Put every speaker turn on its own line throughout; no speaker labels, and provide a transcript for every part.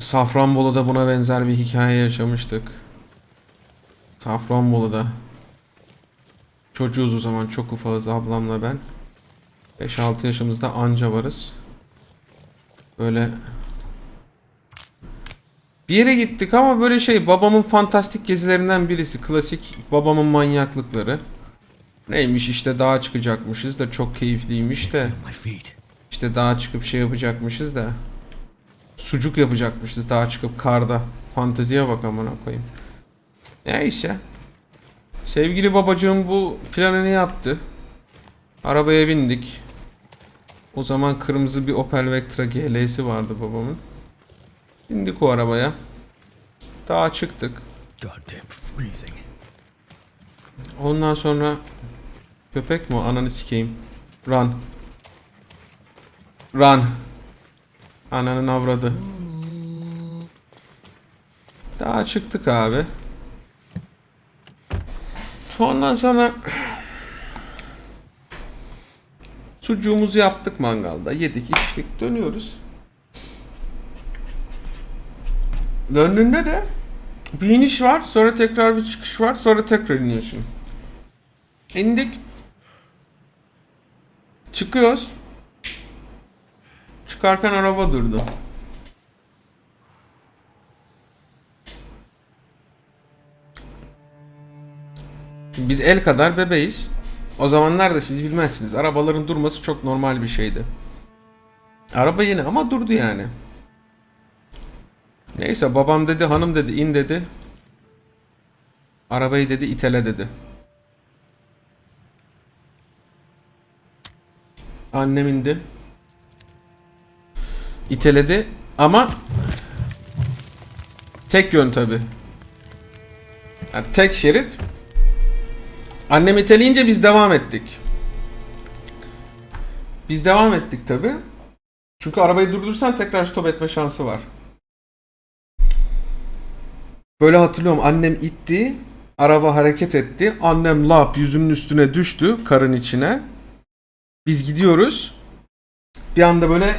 Safranbolu'da buna benzer bir hikaye yaşamıştık. Safranbolu'da. Çocuğuz o zaman çok ufağız ablamla ben. 5-6 yaşımızda anca varız. Böyle bir yere gittik ama böyle şey babamın fantastik gezilerinden birisi. Klasik babamın manyaklıkları. Neymiş işte dağa çıkacakmışız da çok keyifliymiş de. İşte dağa çıkıp şey yapacakmışız da. Sucuk yapacakmışız dağa çıkıp karda. Fanteziye bak amına koyayım. Neyse. Sevgili babacığım bu planını yaptı. Arabaya bindik. O zaman kırmızı bir Opel Vectra GL'si vardı babamın. Bindik o arabaya. Dağa çıktık. Ondan sonra köpek mi? Ananı sikeyim. Run. Run. Ananın avradı. Daha çıktık abi. Ondan sonra sucuğumuzu yaptık mangalda. Yedik, içtik, dönüyoruz. Döndüğünde de bir iniş var, sonra tekrar bir çıkış var, sonra tekrar iniyorsun. İndik. Çıkıyoruz. Çıkarken araba durdu. Biz el kadar bebeğiz. O zamanlar da siz bilmezsiniz. Arabaların durması çok normal bir şeydi. Araba yeni ama durdu yani. Neyse babam dedi hanım dedi in dedi. Arabayı dedi itele dedi. Annem indi. İteledi ama tek yön tabi. Yani tek şerit. Annem iteleyince biz devam ettik. Biz devam ettik tabi. Çünkü arabayı durdursan tekrar stop etme şansı var. Böyle hatırlıyorum annem itti. Araba hareket etti. Annem lap yüzünün üstüne düştü karın içine. Biz gidiyoruz. Bir anda böyle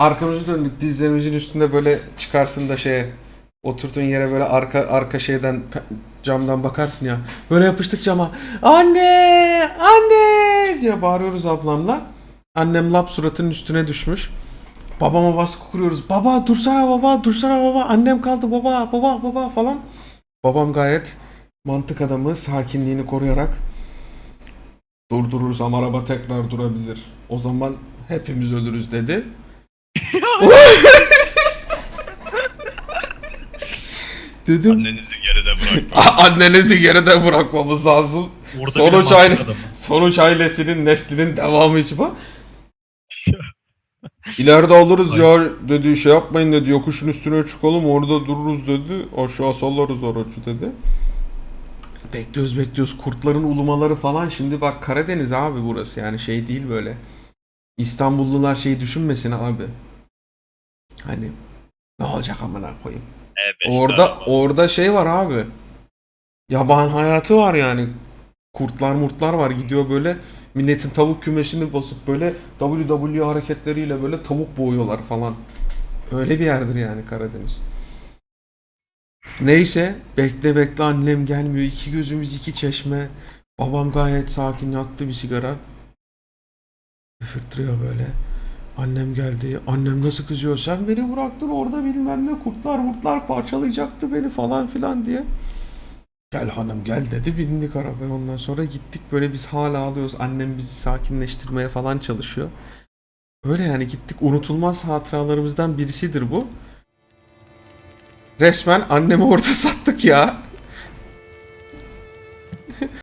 arkamızı döndük dizlerimizin üstünde böyle çıkarsın da şeye oturduğun yere böyle arka arka şeyden camdan bakarsın ya. Böyle yapıştık cama. Anne! Anne! diye bağırıyoruz ablamla. Annem lap suratının üstüne düşmüş. Babama baskı kuruyoruz. Baba dursana baba, dursana baba. Annem kaldı baba, baba, baba falan. Babam gayet mantık adamı sakinliğini koruyarak Durdurursam araba tekrar durabilir. O zaman hepimiz ölürüz dedi. Dedim
Annenizi geride bırakmayın.
annenizi geride bırakmamız lazım.
Orada
Sonuç
bile mantık
aile-
adamı.
Sonuç ailesinin neslinin devamı için bu. İleride alırız ya dedi şey yapmayın dedi yokuşun üstüne çıkalım orada dururuz dedi aşağı sallarız aracı dedi. Bekliyoruz bekliyoruz kurtların ulumaları falan şimdi bak Karadeniz abi burası yani şey değil böyle. İstanbullular şey düşünmesin abi. Hani ne olacak amına koyayım.
E5
Orada orada şey var abi. Yaban hayatı var yani. Kurtlar murtlar var gidiyor böyle milletin tavuk kümesini basıp böyle WWE hareketleriyle böyle tavuk boğuyorlar falan. Öyle bir yerdir yani Karadeniz. Neyse bekle bekle annem gelmiyor. İki gözümüz iki çeşme. Babam gayet sakin yaktı bir sigara. Üfürtüyor böyle. Annem geldi. Annem nasıl kızıyor? Sen beni bıraktın orada bilmem ne kurtlar murtlar parçalayacaktı beni falan filan diye. Gel hanım gel dedi bindik arabaya ondan sonra gittik böyle biz hala ağlıyoruz. Annem bizi sakinleştirmeye falan çalışıyor. Öyle yani gittik unutulmaz hatıralarımızdan birisidir bu. Resmen annemi orada sattık ya.